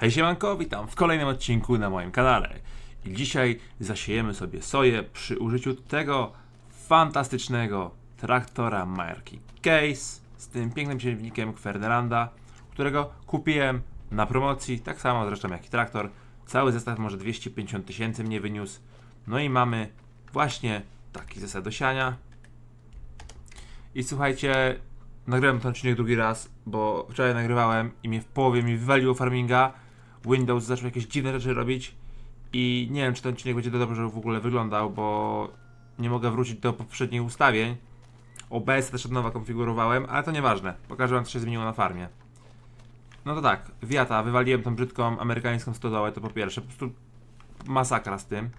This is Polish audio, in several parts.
Hej siemanko, witam w kolejnym odcinku na moim kanale. I dzisiaj zasiejemy sobie soję przy użyciu tego fantastycznego traktora marki Case z tym pięknym silnikiem Ferdinanda, którego kupiłem na promocji, tak samo zresztą jak i traktor. Cały zestaw może 250 tysięcy mnie wyniósł. No i mamy właśnie taki zestaw do siania. I słuchajcie, nagrałem ten odcinek drugi raz, bo wczoraj nagrywałem i mnie w połowie mi wywaliło farminga. Windows zaczął jakieś dziwne rzeczy robić i nie wiem, czy ten odcinek będzie dobrze w ogóle wyglądał, bo nie mogę wrócić do poprzednich ustawień. OBS też od nowa konfigurowałem, ale to nieważne. Pokażę wam, co się zmieniło na farmie. No to tak, wiata, wywaliłem tą brzydką amerykańską stodołę, to po pierwsze, po prostu masakra z tym.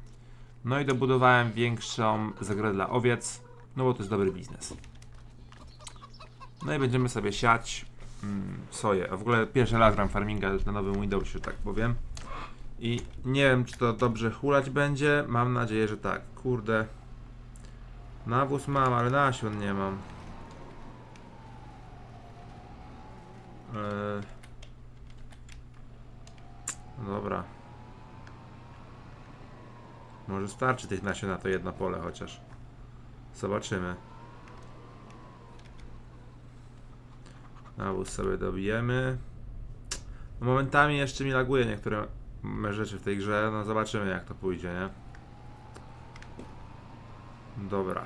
No i dobudowałem większą zagrodę dla owiec, no bo to jest dobry biznes. No i będziemy sobie siać mm, soję. A w ogóle pierwszy raz gram farminga na nowym Windowsie, tak powiem. I nie wiem, czy to dobrze hulać będzie. Mam nadzieję, że tak. Kurde. Nawóz mam, ale nasion nie mam. Eee... No Dobra. Może starczy tych nasion na to jedno pole chociaż. Zobaczymy. Nawóz sobie dobijemy. No Momentami jeszcze mi laguje niektóre rzeczy w tej grze. No zobaczymy jak to pójdzie, nie? Dobra.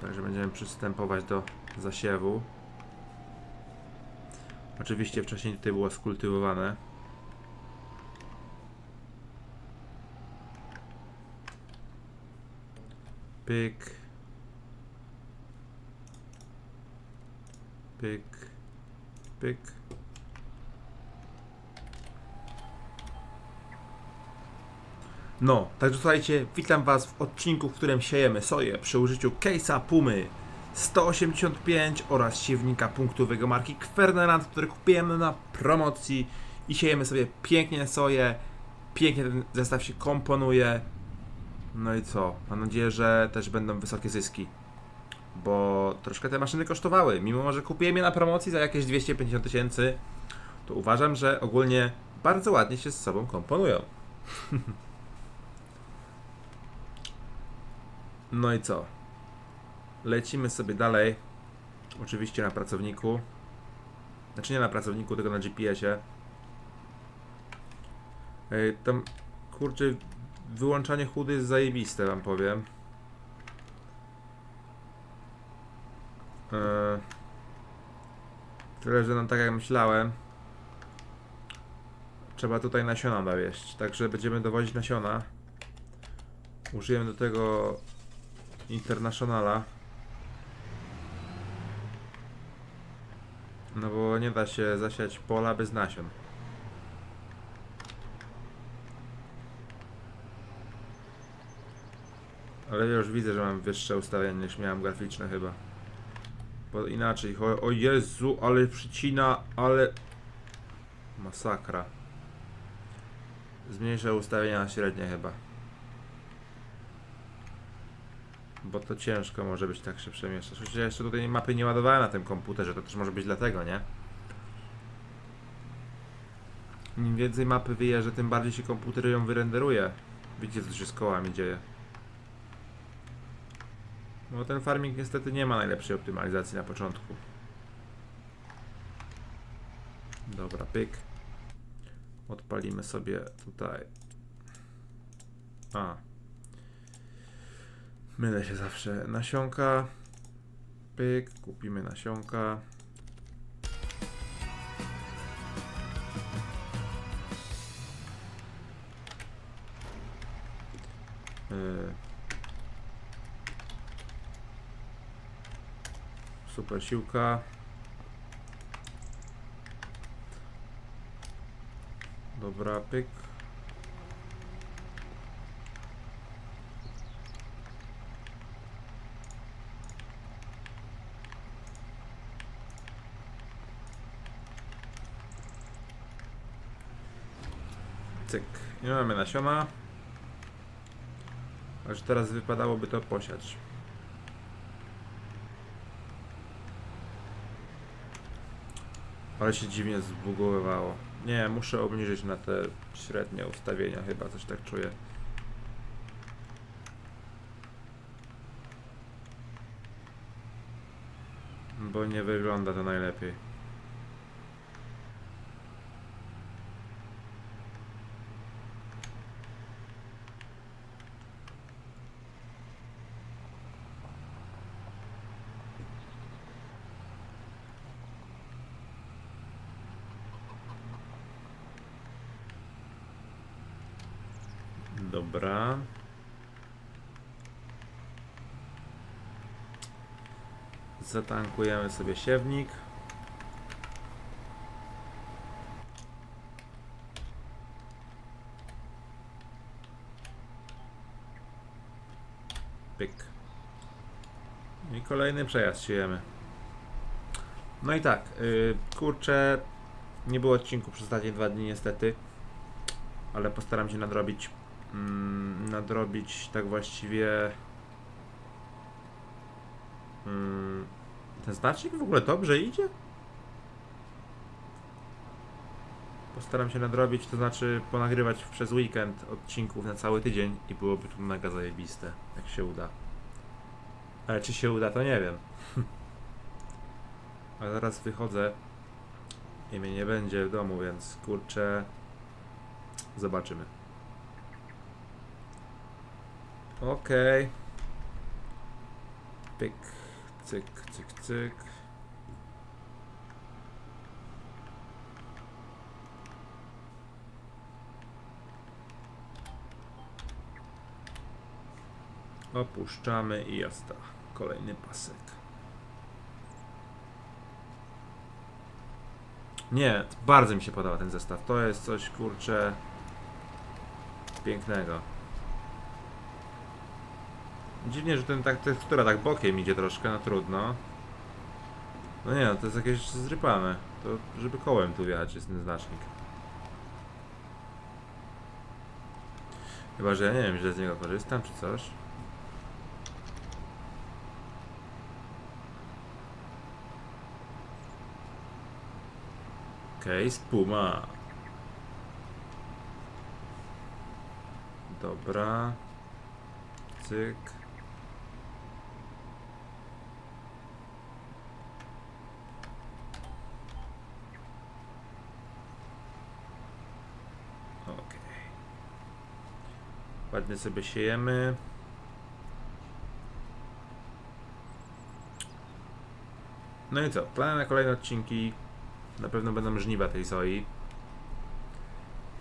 Także będziemy przystępować do zasiewu. Oczywiście wcześniej tutaj było skultywowane. Pyk. Pyk, pyk. No, także słuchajcie, witam Was w odcinku, w którym siejemy soję przy użyciu case'a Pumy 185 oraz siewnika punktowego marki Ferdinand, który kupiłem na promocji i siejemy sobie pięknie soję, pięknie ten zestaw się komponuje. No i co? Mam nadzieję, że też będą wysokie zyski bo troszkę te maszyny kosztowały. Mimo, że kupiłem je na promocji za jakieś 250 tysięcy, to uważam, że ogólnie bardzo ładnie się z sobą komponują. no i co? Lecimy sobie dalej. Oczywiście na pracowniku. Znaczy nie na pracowniku, tylko na GPS-ie. Tam, kurczę, wyłączanie chudy jest zajebiste, wam powiem. Tyle, że no tak jak myślałem, trzeba tutaj nasiona dowieść. Także będziemy dowozić nasiona. Użyjemy do tego Internationala. No bo nie da się zasiać pola bez nasion. Ale już widzę, że mam wyższe ustawienie niż miałem graficzne chyba. Bo inaczej, o, o Jezu, ale przycina, ale... Masakra. Zmniejszę ustawienia na średnie chyba. Bo to ciężko może być tak się przemieszczać. Ja jeszcze tutaj mapy nie ładowałem na tym komputerze, to też może być dlatego, nie? Im więcej mapy wyjeżdża, tym bardziej się komputer ją wyrenderuje. Widzicie, co się z kołami dzieje. No ten farming niestety nie ma najlepszej optymalizacji na początku. Dobra, pyk. Odpalimy sobie tutaj. A. Mylę się zawsze. Nasionka. Pyk, kupimy nasionka. Yy. Super siłka. Dobra, pyk. Cyk. I mamy nasiona. Aż teraz wypadałoby to posiać. Ale się dziwnie zbugowało. Nie, muszę obniżyć na te średnie ustawienia chyba, coś tak czuję. Bo nie wygląda to najlepiej. Dobra. Zatankujemy sobie siewnik. Pyk. I kolejny przejazd siejemy. No i tak, yy, kurczę, nie było odcinku przez ostatnie dwa dni niestety, ale postaram się nadrobić mm, nadrobić tak właściwie mm, ten znacznik w ogóle dobrze idzie? Postaram się nadrobić, to znaczy ponagrywać przez weekend odcinków na cały tydzień i byłoby to mega zajebiste, jak się uda. Ale czy się uda, to nie wiem. A zaraz wychodzę i mnie nie będzie w domu, więc kurczę, zobaczymy. Okej. Pyk, cyk, cyk, cyk. Opuszczamy i jazda. Kolejny pasek. Nie, bardzo mi się podoba ten zestaw. To jest coś, kurczę, pięknego. Dziwnie, że ten tak tekstura tak bokiem idzie troszkę, no trudno. No nie, no to jest jakieś zrypane. To żeby kołem tu wjechać jest ten znacznik. Chyba, że ja nie wiem, źle z niego korzystam czy coś. Okay, spuma. Dobra. Cyk. Okej. Ładnie sobie siejemy. No i co? Plany na kolejne odcinki. Na pewno będą żniwa tej soi.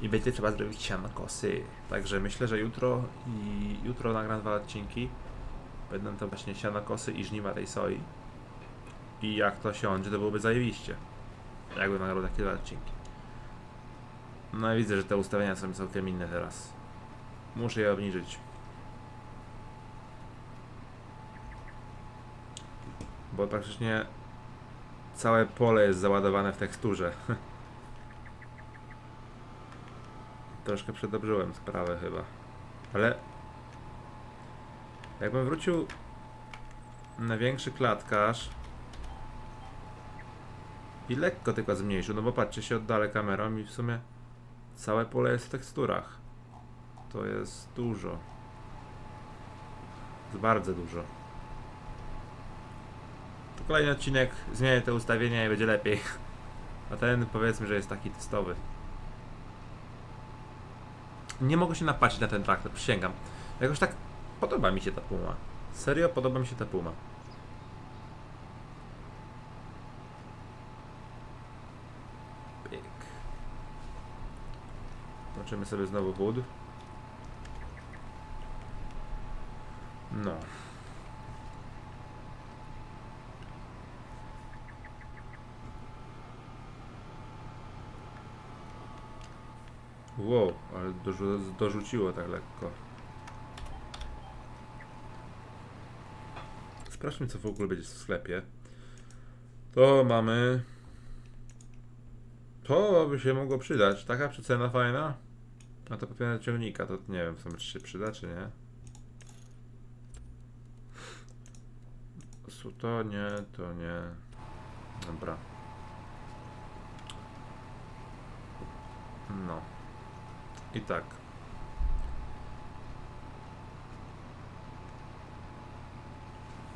I będzie trzeba zrobić siano kosy. Także myślę, że jutro i jutro nagram dwa odcinki. Będą to właśnie siano kosy i żniwa tej soi. I jak to siądzie, to byłoby zajebiście. Jakby nagrał takie dwa odcinki. No i widzę, że te ustawienia są całkiem inne teraz. Muszę je obniżyć. Bo praktycznie całe pole jest załadowane w teksturze. Troszkę przedobrzyłem sprawę chyba. Ale jakbym wrócił na większy klatkarz i lekko tylko zmniejszył, no bo patrzcie się oddalę kamerą i w sumie całe pole jest w teksturach. To jest dużo. Jest bardzo dużo. To kolejny odcinek, zmienię te ustawienia i będzie lepiej. A ten powiedzmy, że jest taki testowy. Nie mogę się napaść na ten traktor, przysięgam. Jakoś tak podoba mi się ta puma. Serio podoba mi się ta puma. Pyk. Zobaczymy sobie znowu chód. No. Wow, ale dorzu dorzuciło tak lekko. Sprawdźmy co w ogóle będzie w sklepie. To mamy... To by się mogło przydać. Taka przecena fajna. No to papier ciągnika, to nie wiem w sumie czy się przyda, czy nie. To nie, to nie. Dobra. No. I tak.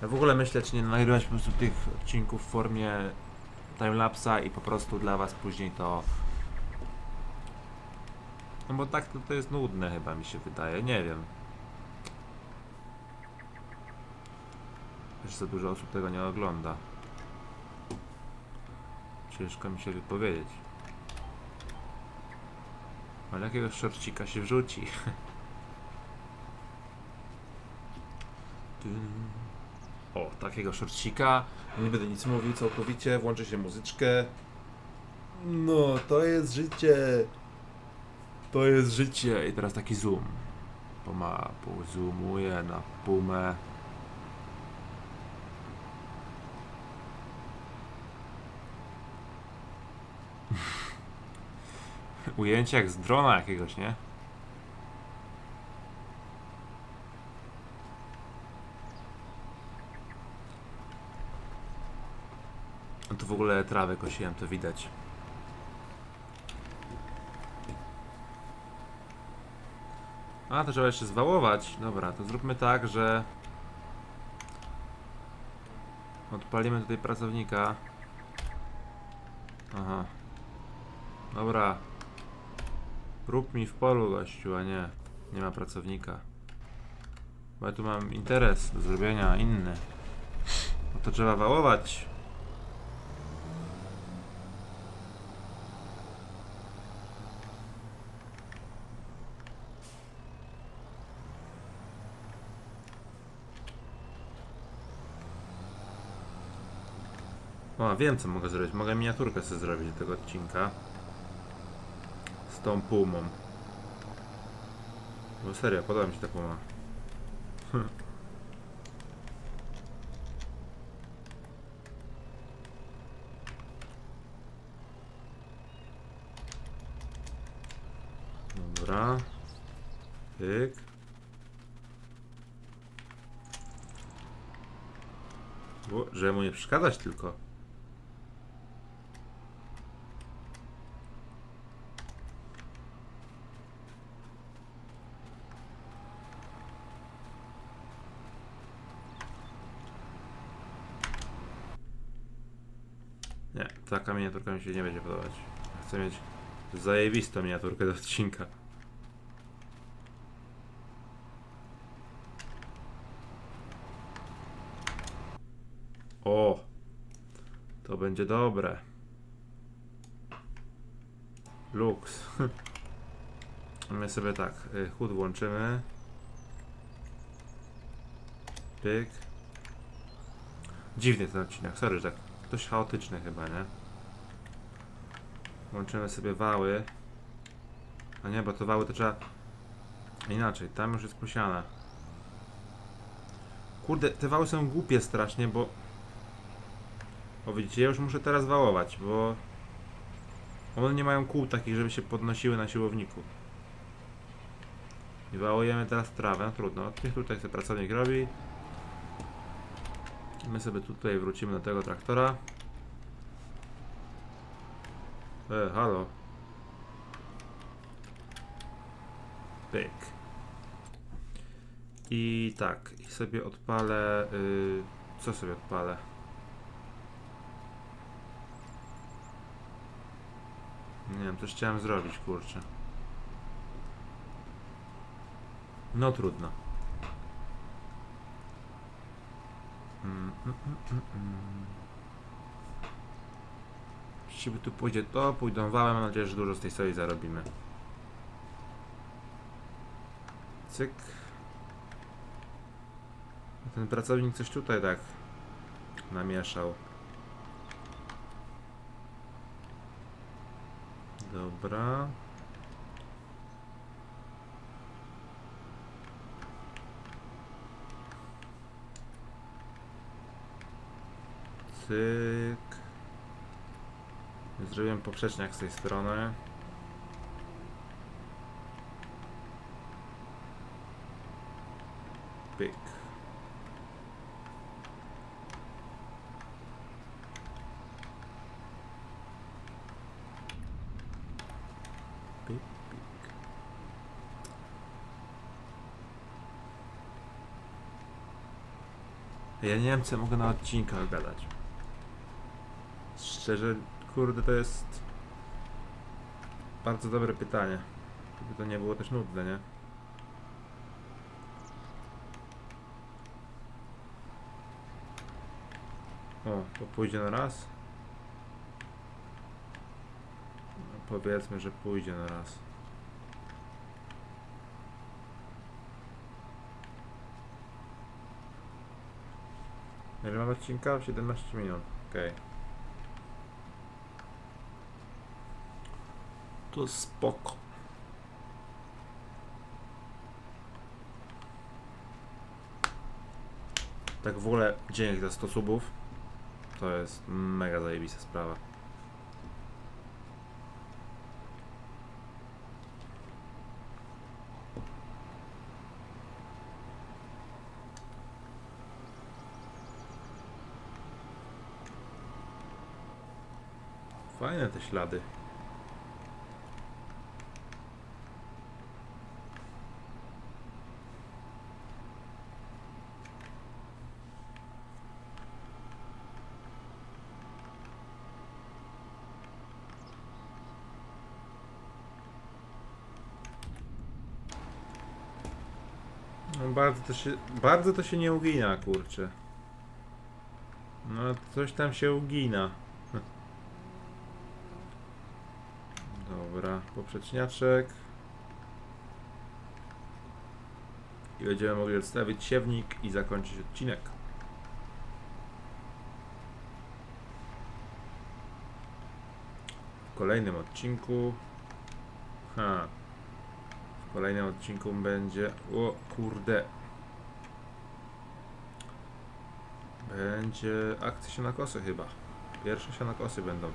Ja w ogóle myślę, czy nie nagrywać po prostu tych odcinków w formie timelapsa i po prostu dla was później to no bo tak to, to jest nudne chyba mi się wydaje, nie wiem. Też za dużo osób tego nie ogląda. Ciężko mi się wypowiedzieć. Ale jakiegoś szorcika się wrzuci. O, takiego szorcika. Nie będę nic mówił całkowicie, włączę się muzyczkę. No, to jest życie. To jest życie. I teraz taki zoom. Pomału zoomuję na pumę. Ujęcie jak z drona jakiegoś, nie? No tu w ogóle trawę kosiłem, to widać. A, to trzeba jeszcze zwałować. Dobra, to zróbmy tak, że... Odpalimy tutaj pracownika. Aha. Dobra. Rób mi w polu, gościu, a nie. Nie ma pracownika. Bo ja tu mam interes do zrobienia inny. No to trzeba wałować. Wiem co mogę zrobić. Mogę miniaturkę sobie zrobić do tego odcinka. Z tą pumą. No serio, podoba mi się ta puma. Dobra. Pyk. O, żeby mu nie przeszkadzać tylko. Nie, taka miniaturka mi się nie będzie podobać. Chcę mieć zajebistą miniaturkę do odcinka. O! To będzie dobre. Lux. My sobie tak, y, chód włączymy. Pyk. Dziwny ten odcinek, sorry, że tak dość chaotyczny chyba, nie? Łączymy sobie wały. A nie, bo to wały to trzeba... Inaczej, tam już jest posiane. Kurde, te wały są głupie strasznie, bo... O widzicie, ja już muszę teraz wałować, bo... One nie mają kół takich, żeby się podnosiły na siłowniku. I wałujemy teraz trawę, no trudno. Niech tutaj sobie pracownik robi. My sobie tutaj wrócimy do tego traktora. E, halo. Pyk. I tak, i sobie odpalę. y, co sobie odpalę? Nie wiem, coś chciałem zrobić, kurczę. No trudno. Jeśli tu pójdzie to, pójdą wałem, mam nadzieję, że dużo z tej soli zarobimy. Cyk. Ten pracownik coś tutaj tak namieszał. Dobra. Cyk. Zrobiłem poprzeczniak z tej strony. Pyk. Pyk, pyk. Ja nie wiem, co mogę na odcinkach gadać. Szczerze, kurde, to jest bardzo dobre pytanie. Żeby to nie było też nudne, nie? O, to pójdzie na raz? No, powiedzmy, że pójdzie na raz. Ile mam odcinka? 17 minut. Okej. To spoko. Tak w ogóle dzięki za 100 subów. To jest mega zajebista sprawa. Fajne te ślady. No bardzo to się, bardzo to się nie ugina, kurczę. No coś tam się ugina. Dobra, poprzeczniaczek. I będziemy mogli odstawić siewnik i zakończyć odcinek. W kolejnym odcinku. Ha. Kolejnym odcinku będzie. O kurde. Będzie akcja się na kosy chyba. Pierwsze się na kosy będą.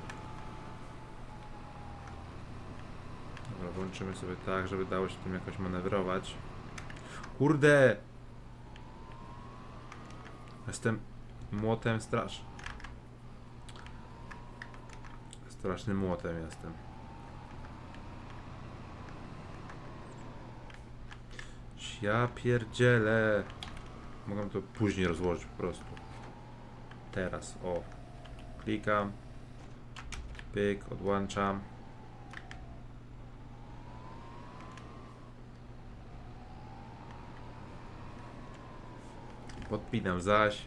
Dobra, włączymy sobie tak, żeby dało się tym jakoś manewrować. Kurde! Jestem młotem straż. Strasznym młotem jestem. Ja pierdzielę. Mogę to później rozłożyć po prostu. Teraz, o. Klikam. Pyk, odłączam. Podpinam zaś.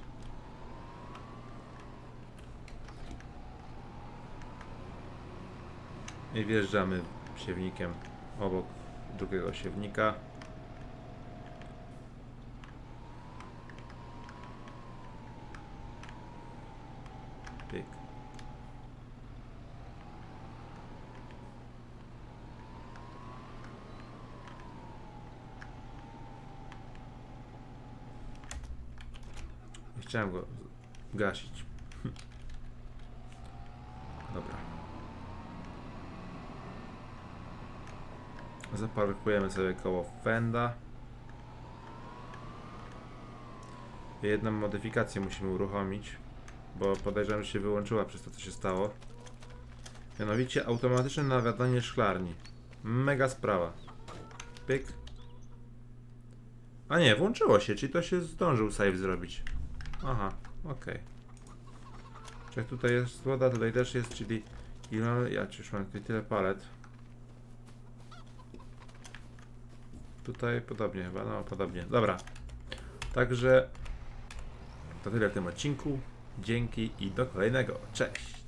I wjeżdżamy siewnikiem obok drugiego siewnika. Pyk. Nie Chciałem go gasić. Dobra. Zaparkujemy sobie koło Fenda. Jedną modyfikację musimy uruchomić, bo podejrzewam, że się wyłączyła przez to, co się stało. Mianowicie automatyczne nawiadanie szklarni. Mega sprawa. Pyk. A nie, włączyło się, czyli to się zdążył save zrobić. Aha, okej. Czy tutaj jest woda, tutaj też jest, czyli ile ja już mam tutaj tyle palet. Tutaj podobnie chyba, no podobnie. Dobra. Także to tyle w tym odcinku. Dzięki i do kolejnego. Cześć.